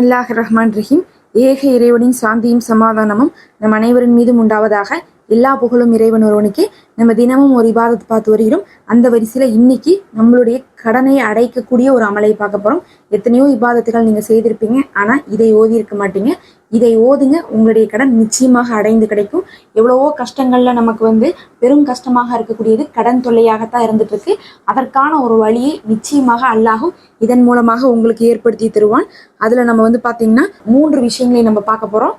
அல்லாஹ் ரஹ்மான் ரஹீம். ஏக இறைவனின் சாந்தியும் சமாதானமும் நம் அனைவரின் மீதும் உண்டாவதாக எல்லா புகழும் இறைவன் ஒருவனுக்கு நம்ம தினமும் ஒரு இபாதத் பார்த்து வருகிறோம். அந்த வரிசையில் இன்னைக்கு நம்மளுடைய கடனை அடைக்கக்கூடிய ஒரு அமலை பார்க்க போகிறோம் எத்தனையோ இபாதத்துகள் நீங்கள் செய்திருப்பீங்க. ஆனால் இதை ஓதி இருக்க மாட்டீங்க. இதை ஓதுங்க. உங்களுடைய கடன் நிச்சயமாக அடைந்து கிடைக்கும். எவ்வளவோ கஷ்டங்கள்ல நமக்கு வந்து பெரும் கஷ்டமாக இருக்கக்கூடியது கடன் தொல்லையாகத்தான் இருந்துட்டு இருக்கு அதற்கான ஒரு வழியை நிச்சயமாக அல்லாகும் இதன் மூலமாக உங்களுக்கு ஏற்படுத்தி தருவான். அதுல நம்ம வந்து பாத்தீங்கன்னா மூன்று விஷயங்களை நம்ம பார்க்க போறோம்.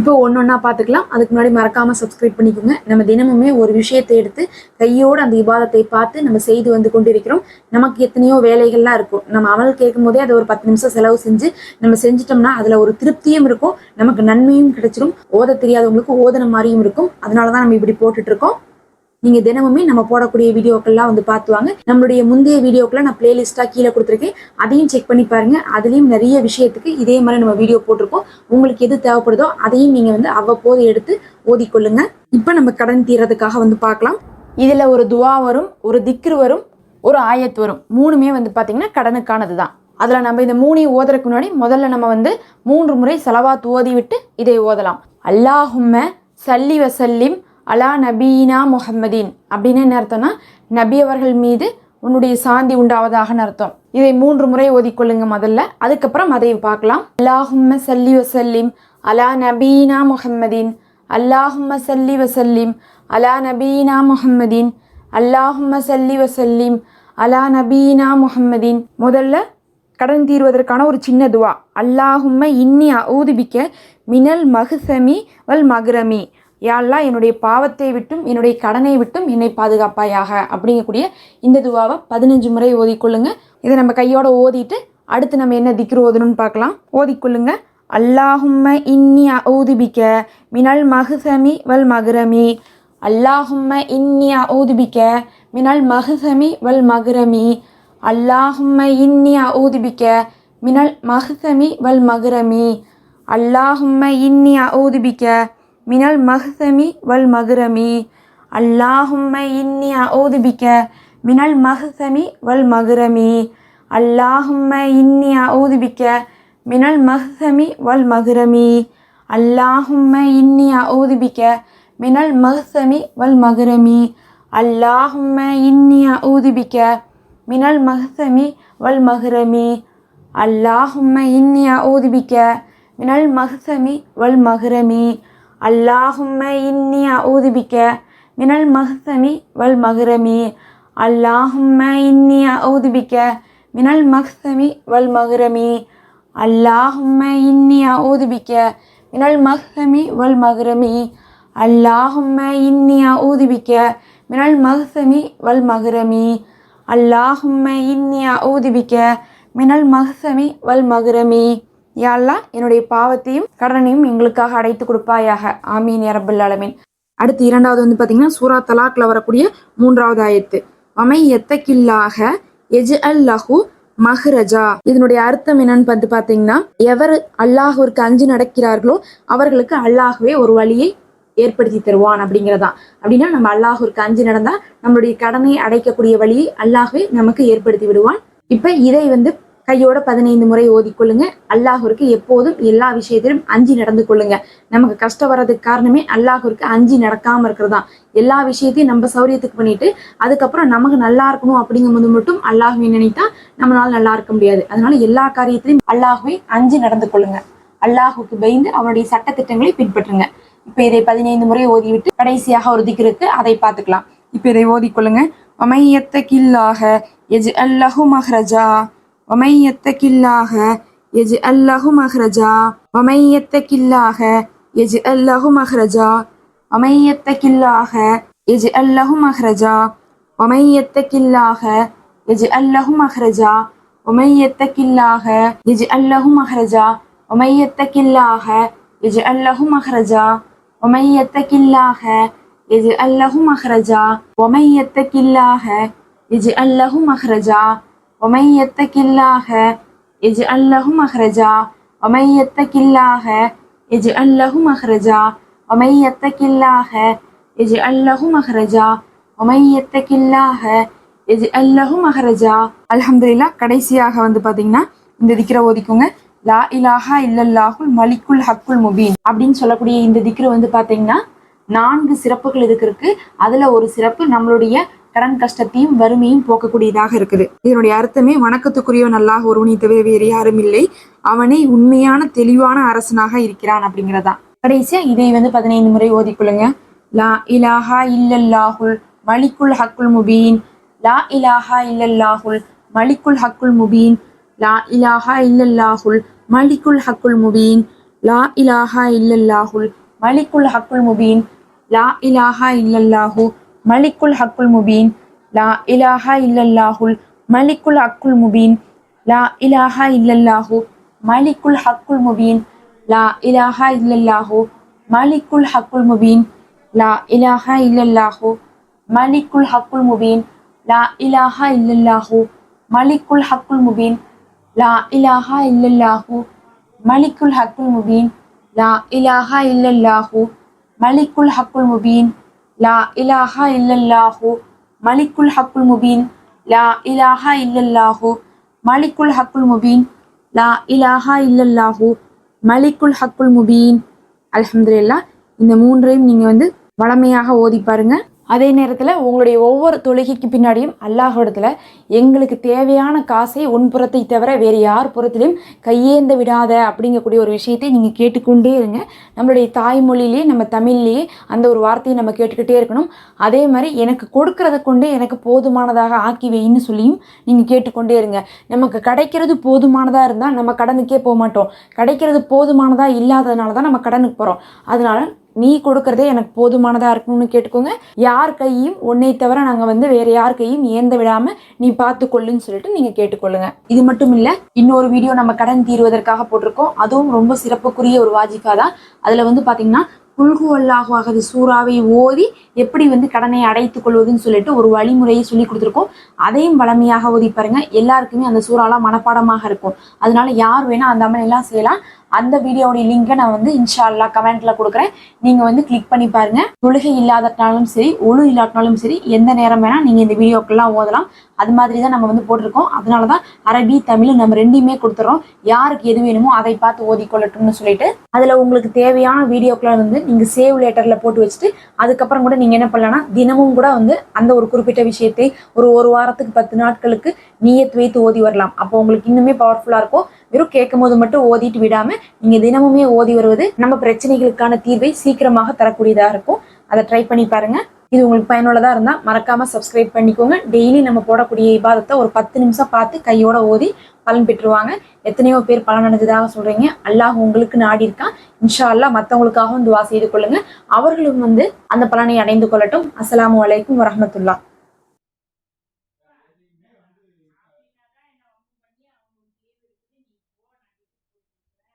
இப்போ ஒன்னொன்னா பார்த்துக்கலாம் அதுக்கு முன்னாடி மறக்காம சப்ஸ்கிரைப் பண்ணிக்கோங்க. நம்ம தினமுமே ஒரு விஷயத்தை எடுத்து கையோடு அந்த விவாதத்தை பார்த்து நம்ம செய்து வந்து கொண்டிருக்கிறோம். நமக்கு எத்தனையோ வேலைகள்லாம் இருக்கும். நம்ம அமல் கேட்கும் போதே அதை ஒரு பத்து நிமிஷம் செலவு செஞ்சு நம்ம செஞ்சிட்டோம்னா அதுல ஒரு திருப்தியும் இருக்கும். நமக்கு நன்மையும் கிடைச்சிரும். ஓத தெரியாதவங்களுக்கு ஓதன மாதிரியும் இருக்கும். அதனால தான் நம்ம இப்படி போட்டுட்டு இருக்கோம். நீங்க தினமுமே நம்ம போடக்கூடிய வீடியோக்கள்லாம் வந்து பார்த்துவாங்க. நம்மளுடைய முந்தைய வீடியோக்கெல்லாம் நான் பிளேலிஸ்டா கீழே கொடுத்துருக்கேன். அதையும் செக் பண்ணி பாருங்க. அதுலயும் நிறைய விஷயத்துக்கு இதே மாதிரி நம்ம வீடியோ போட்டிருக்கோம். உங்களுக்கு எது தேவைப்படுதோ அதையும் நீங்க வந்து அவ்வப்போது எடுத்து ஓதிக்கொள்ளுங்க. இப்போ நம்ம கடன் தீர்றதுக்காக வந்து பார்க்கலாம். இதுல ஒரு துவா வரும் ஒரு திக்ரு வரும் ஒரு ஆயத் வரும். மூணுமே வந்து பாத்தீங்கன்னா கடனுக்கானது தான். அதில் நம்ம இந்த மூணையும் ஓதுறதுக்கு முன்னாடி முதல்ல நம்ம வந்து மூன்று முறை செலவாத் ஓதி விட்டு இதை ஓதலாம். அல்லாஹும்ம சல்லி வசல்லிம் அலா நபீனா முஹம்மதீன் அப்படின்னு என்ன அர்த்தம்னா நபி அவர்கள் மீது உன்னுடைய சாந்தி உண்டாவதாகன்னு அர்த்தம்? இதை மூன்று முறை ஓதிக்கொள்ளுங்க முதல்ல. அதுக்கப்புறம் அதை பார்க்கலாம். அல்லாஹும்ம சல்லி வசல்லிம் அலா நபீனா முஹம்மதீன் அல்லாஹும்ம சல்லி வசல்லிம் அலா நபீனா முஹம்மதீன் அல்லாஹும்ம சல்லி வசல்லிம் அலா நபீனா முஹம்மதீன். முதல்ல கடன் தீர்வதற்கான ஒரு சின்ன துவா. அல்லாஹும்ம இன்னி ஊதுபிக்க மினல் மகுசமி வல் மகுரமி யாழ்லா என்னுடைய பாவத்தை விட்டும் என்னுடைய கடனை விட்டும் என்னை பாதுகாப்பாயாக அப்படிங்கக்கூடிய இந்த துவாவை பதினஞ்சு முறை ஓதிக்கொள்ளுங்க. இதை நம்ம கையோட ஓதிட்டு அடுத்து நம்ம என்ன திக்ரு ஓதணும்னு பார்க்கலாம். ஓதிக்கொள்ளுங்க. அல்லாஹும்ம இன்னி ஊதுபிக்க மினல் மகுசமி வல் மகுரமி அல்லாஹும்ம இன்னி ஊதுபிக்க மினல் மகுசமி வல் மகுரமி அல்லாஹும்ம இன்னி ஊதுபிக்க மினல் மகுசமி வல் மகுரமி அல்லாஹும்ம இன்னி ஊதுபிக்க மினல் மஹ்தமி வல் மகுரமி அல்லாஹும்ம இன்னி ஊதுபிக்க மினல் மஹ்தமி வல் மகுரமி அல்லாஹும்ம இன்னி ஊதுபிக்க மினல் மஹ்சமி வல் மகுரமி அல்லாஹும்ம இன்னி ஊதுபிக்க மினல் மஹ்தமி வல் மகுரமி அல்லாஹும்ம இன்னி ஊதுபிக்க மினல் மஹ்தமி வல் மகுரமி அல்லாஹும்ம இன்னி ஊதுபிக்க மினல் மஹ்தமி வல் மகுரமி அல்லாஹும்ம இன்னி ஊதுபிக்க மினல் மஹ்சமி வல் மகுரமி அல்லாஹும்ம இன்னி ஊதுபிக்க மினல் மஹ்சமி வல் மகுரமி அல்லாஹும்ம இன்னி ஊதுபிக்க மினல் மஹ்சமி வல் மகுரமி அல்லாஹும்ம இன்னி ஊதுபிக்க மினல் மஹ்சமி வல் மகுரமி அல்லாஹும்ம இன்னி ஊதுபிக்க மினல் மஹ்சமி வல் மகுரமி யாழ்லா என்னுடைய பாவத்தையும் கடனையும் எங்களுக்காக அடைத்து கொடுப்பாயாக. ஆமீன் அரபுல் அலமீன் அடுத்து இரண்டாவது வந்து பார்த்தீங்கன்னா சூரா தலாக்ல வரக்கூடிய மூன்றாவது ஆயத்து. அமை எத்தக்கில்லாக எஜ் அல் லஹு மஹ்ரஜா. இதனுடைய அர்த்தம் என்னன்னு பார்த்து பார்த்தீங்கன்னா எவர் அல்லாஹுவிற்கு அஞ்சு நடக்கிறார்களோ அவர்களுக்கு அல்லாஹுவே ஒரு வழியை ஏற்படுத்தி தருவான் அப்படிங்கிறதா. அப்படின்னா நம்ம அல்லாஹுவிற்கு அஞ்சு நடந்தா நம்மளுடைய கடனை அடைக்கக்கூடிய வழியை அல்லாஹுவே நமக்கு ஏற்படுத்தி விடுவான். இப்ப இதை வந்து கையோட பதினைந்து முறை ஓதிக்கொள்ளுங்க. அல்லாஹூருக்கு எப்போதும் எல்லா விஷயத்திலும் அஞ்சு நடந்து கொள்ளுங்க. நமக்கு கஷ்டம் வர்றதுக்கு காரணமே அல்லாஹூருக்கு அஞ்சு நடக்காம இருக்கிறது தான் எல்லா விஷயத்தையும் நம்ம சௌரியத்துக்கு பண்ணிட்டு அதுக்கப்புறம் நமக்கு நல்லா இருக்கணும் அப்படிங்கும்போது மட்டும் அல்லாஹுவை நினைத்தா நம்மளால நல்லா இருக்க முடியாது. அதனால எல்லா காரியத்திலையும் அல்லாஹுவை அஞ்சு நடந்து கொள்ளுங்க. அல்லாஹுக்கு பயந்து அவனுடைய சட்ட திட்டங்களை பின்பற்றுங்க. இப்ப இதை பதினைந்து முறை ஓதிவிட்டு கடைசியாக ஒரு திக்கு அதை பார்த்துக்கலாம். இப்ப இதை ஓதிக்கொள்ளுங்க. ஒமையத்தக்கில்லாக எஜ் அல்லஹு மஹ்ரஜா ومن يتق الله يجعل له مخرجا. ومن يتق الله يجعل له مخرجا. ومن يتق الله يجعل له مخرجا. ومن يتق الله يجعل له مخرجا. ومن يتق الله يجعل له مخرجا. ومن يتق الله يجعل له مخرجا. ومن يتق الله يجعل له مخرجا. ومن يتق الله يجعل له مخرجا. ஒமை எத்தகில்லாக எஜ் அல்லஹு மஹ்ரஜா ஒமை எத்தகில்லாக எஜ் அல்லஹு மஹ்ரஜா ஒமை எத்தகில்லாக எஜ் அல்லஹு மஹ்ரஜா ஒமை எத்தகில்லாக எஜ் அல்லஹு மஹரஜா அலமதுல்லா கடைசியாக வந்து பார்த்தீங்கன்னா இந்த திக்கிற ஓதிக்குங்க. லா இலாஹா இல்லல்லாஹுல் மலிக்குல் ஹக்குல் முபீன் அப்படின்னு சொல்லக்கூடிய இந்த திக்ரு வந்து பார்த்தீங்கன்னா நான்கு சிறப்புகள் இதுக்கு இருக்கு. அதில் ஒரு சிறப்பு நம்மளுடைய கடன் கஷ்டத்தையும் வறுமையும் போக்கக்கூடியதாக இருக்குது. இதனுடைய அர்த்தமே வணக்கத்துக்குரியவன் அல்லாஹ் ஒருவனை தவிர வேறு யாரும் இல்லை. அவனே உண்மையான தெளிவான அரசனாக இருக்கிறான் அப்படிங்கிறதா கடைசியா இதை வந்து பதினைந்து முறை ஓதிக்கொள்ளுங்க. லா இலாஹா இல்லல்லாஹுல் மலிக்குல் ஹக்குல் முபீன். லா இலாஹா இல்லல்லாஹுல் மலிக்குல் ஹக்குல் முபீன். லா இலாஹா இல்லல்லாஹுல் மலிக்குல் ஹக்குல் முபீன். லா இலாஹா இல்லல்லாஹுல் மலிக்குல் ஹக்குல் முபீன். லா இலாஹா இல்லல்லாஹு மலிக்குல் ஹக்குல் முபீன் லா இலாஹா இல்லல்லாஹுல் மலிக்குல் ஹக்குல் முபீன் லா இலாஹா இல்லல்லாஹு மலிக்குல் ஹக்குல் முபீன் லா இலாஹா இல்லல்லாஹு மலிக்குல் ஹக்குல் முபீன் லா இலாஹா இல்லல்லாஹு மலிக்குல் ஹக்குல் முபீன் லா இலாஹா இல்லல்லாஹு மலிக்குல் ஹக்குல் முபீன் லா இலாஹா இல்லல்லாஹு மலிக்குல் ஹக்குல் முபீன் லா இலாஹா இல்லல்லாஹு மலிக்குல் ஹக்குல் முபீன் லா இலாஹா இல்லல்லாஹு மலிக்குல் ஹக்குல் முபீன் லா இலாஹா இல்லல்லாஹு மலிக்குல் ஹக்குல் முபீன் லா இலாஹா இல்லல்லாஹு மலிக்குல் ஹக்குல் முபீன் அலமதுல்லா இந்த மூன்றையும் நீங்க வந்து வளமையாக ஓதி பாருங்க. அதே நேரத்தில் உங்களுடைய ஒவ்வொரு தொழுகைக்கு பின்னாடியும் அல்லாஹிடத்தில் எங்களுக்கு தேவையான காசை உன் புறத்தை தவிர வேறு யார் புறத்திலையும் கையேந்த விடாத அப்படிங்கக்கூடிய ஒரு விஷயத்தை நீங்கள் கேட்டுக்கொண்டே இருங்க. நம்மளுடைய தாய்மொழியிலேயே நம்ம தமிழ்லேயே அந்த ஒரு வார்த்தையை நம்ம கேட்டுக்கிட்டே இருக்கணும். அதே மாதிரி எனக்கு கொடுக்கறத கொண்டே எனக்கு போதுமானதாக ஆக்கி வைன்னு சொல்லியும் நீங்கள் கேட்டுக்கொண்டே இருங்க. நமக்கு கிடைக்கிறது போதுமானதாக இருந்தால் நம்ம கடனுக்கே போக மாட்டோம். கிடைக்கிறது போதுமானதாக இல்லாததுனால தான் நம்ம கடனுக்கு போகிறோம் அதனால நீ கொடுக்கறதே எனக்கு போதுமானதாக இருக்கணும்னு கேட்டுக்கோங்க. யார் கையும் உன்னை தவிர நாங்கள் வந்து வேற யார் கையும் ஏந்த விடாமல் நீ பார்த்துக்கொள்ளுன்னு சொல்லிட்டு நீங்கள் கேட்டுக்கொள்ளுங்க. இது மட்டும் இல்லை இன்னொரு வீடியோ நம்ம கடன் தீர்வதற்காக போட்டிருக்கோம். அதுவும் ரொம்ப சிறப்புக்குரிய ஒரு வாஜிஃபா தான். அதில் வந்து பார்த்தீங்கன்னா புல்கு சூறாவை ஓதி எப்படி வந்து கடனை அடைத்துக் கொள்வதுன்னு சொல்லிட்டு ஒரு வழிமுறையை சொல்லி கொடுத்துருக்கோம். அதையும் வளமையாக ஓதி பாருங்க. எல்லாருக்குமே அந்த சூறாலாம் மனப்பாடமாக இருக்கும். அதனால யார் வேணா அந்த அமன் எல்லாம் செய்யலாம். அந்த வீடியோடைய லிங்கை நான் வந்து இன்ஷால்லா கமெண்ட்ல கொடுக்குறேன். நீங்க வந்து கிளிக் பண்ணி பாருங்க. தொழுகை இல்லாதனாலும் சரி ஒழு இல்லாட்டினாலும் சரி எந்த நேரம் வேணால் நீங்க இந்த வீடியோக்கெல்லாம் ஓதலாம். அது மாதிரி தான் நம்ம வந்து போட்டிருக்கோம். அதனால தான் அரபி தமிழ் நம்ம ரெண்டையுமே கொடுத்துறோம். யாருக்கு எது வேணுமோ அதை பார்த்து ஓதிக்கொள்ளட்டும்னு சொல்லிட்டு அதில் உங்களுக்கு தேவையான வீடியோக்களை வந்து நீங்கள் சேவ் லேட்டரில் போட்டு வச்சுட்டு அதுக்கப்புறம் கூட நீங்கள் என்ன பண்ணலாம்னா தினமும் கூட வந்து அந்த ஒரு குறிப்பிட்ட விஷயத்தை ஒரு ஒரு வாரத்துக்கு பத்து நாட்களுக்கு நீயத் வைத்து ஓதி வரலாம். அப்போ உங்களுக்கு இன்னுமே பவர்ஃபுல்லாக இருக்கும். வெறும் கேட்கும் போது மட்டும் ஓதிட்டு விடாம நீங்க தினமுமே ஓதி வருவது நம்ம பிரச்சனைகளுக்கான தீர்வை சீக்கிரமாக தரக்கூடியதாக இருக்கும். அதை ட்ரை பண்ணி பாருங்க. இது உங்களுக்கு பயனுள்ளதா இருந்தா மறக்காம சப்ஸ்கிரைப் பண்ணிக்கோங்க. டெய்லி நம்ம போடக்கூடிய இபாதத்தை ஒரு பத்து நிமிஷம் பார்த்து கையோட ஓதி பலன் பெற்றுருவாங்க. எத்தனையோ பேர் பலன் அடைஞ்சதாக சொல்றீங்க. அல்லாஹ் உங்களுக்கு நாடி இருக்கான் இன்ஷா அல்லா மற்றவங்களுக்காகவும் துவா செய்து கொள்ளுங்க. அவர்களும் வந்து அந்த பலனை அடைந்து கொள்ளட்டும். அஸ்ஸலாமு அலைக்கும் வரமத்துல்லா